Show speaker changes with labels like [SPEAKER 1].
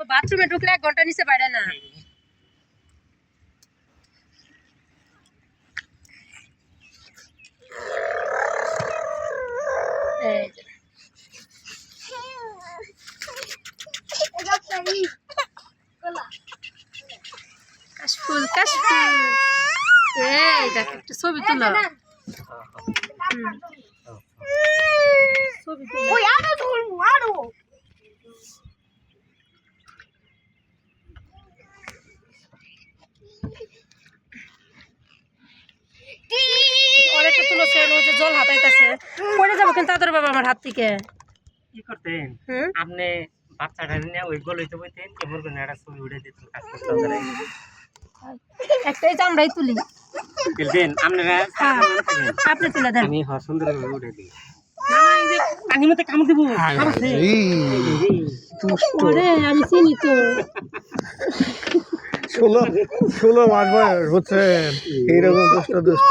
[SPEAKER 1] বাথরুমে ঢুকলে এক ঘণ্টা নিচে বাইরে না এই যে। কাশফুল কাশফুল এই দেখ একটু ছবি তুলো হুম। ছবি তুলো যে জল হাতাইতেছে পড়ে যাব কিন্তু তাদের বাবা আমার হাত থেকে।
[SPEAKER 2] কি করতেন? আপনি বাচ্চাটা নিয়ে ওই গলিতে বইতেন করে একটা ছবি উঠে দিতেন কাজ করতে হবে
[SPEAKER 1] একটাই চামড়াই তুলি।
[SPEAKER 2] আপনারা
[SPEAKER 1] হ্যাঁ। আপনি তুলে দেন।
[SPEAKER 2] আমি হ সুন্দর করে উঠে দিই। না না, এই যে পানির মধ্যে কামড় দেবো।
[SPEAKER 1] আমি চিনি তো।
[SPEAKER 3] ষোলো ষোলো মাস বয়স বুঝছেন? এইরকম দুষ্ট দুষ্ট।